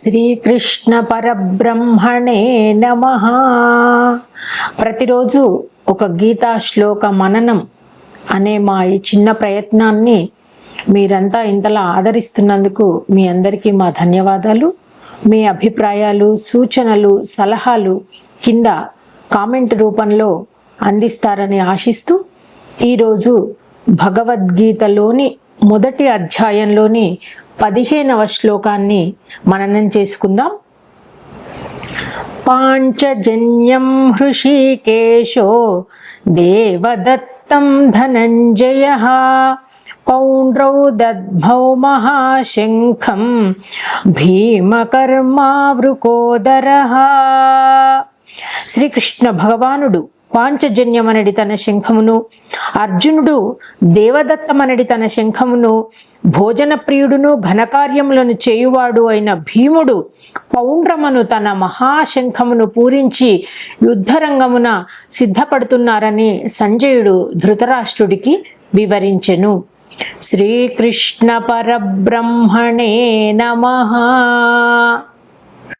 శ్రీకృష్ణ పరబ్రహ్మణే నమ. ప్రతిరోజు ఒక గీతా శ్లోక మననం అనే మా ఈ చిన్న ప్రయత్నాన్ని మీరంతా ఇంతలా ఆదరిస్తున్నందుకు మీ అందరికీ మా ధన్యవాదాలు. మీ అభిప్రాయాలు సూచనలు సలహాలు కింద కామెంట్ రూపంలో అందిస్తారని ఆశిస్తూ ఈరోజు భగవద్గీతలోని మొదటి అధ్యాయంలోని పదిహేనవ శ్లోకాన్ని మననం చేసుకుందాం. పాంచజన్యం హృషికేశో దేవదత్తం ధనంజయ పౌండ్రౌ దద్భౌ మహాశంఖం భీమకర్మావృకోదర. శ్రీకృష్ణ భగవానుడు పాంచజన్యమనడి తన శంఖమును అర్జునుడు దేవదత్తమనడి తన శంఖమును భోజన ప్రియుడును ఘనకార్యములను చేయువాడు అయిన భీముడు పౌండ్రమను తన మహాశంఖమును పూరించి యుద్ధరంగమున సిద్ధపడుతున్నారని సంజయుడు ధృతరాష్ట్రుడికి వివరించెను. శ్రీకృష్ణ పరబ్రహ్మణే నమ.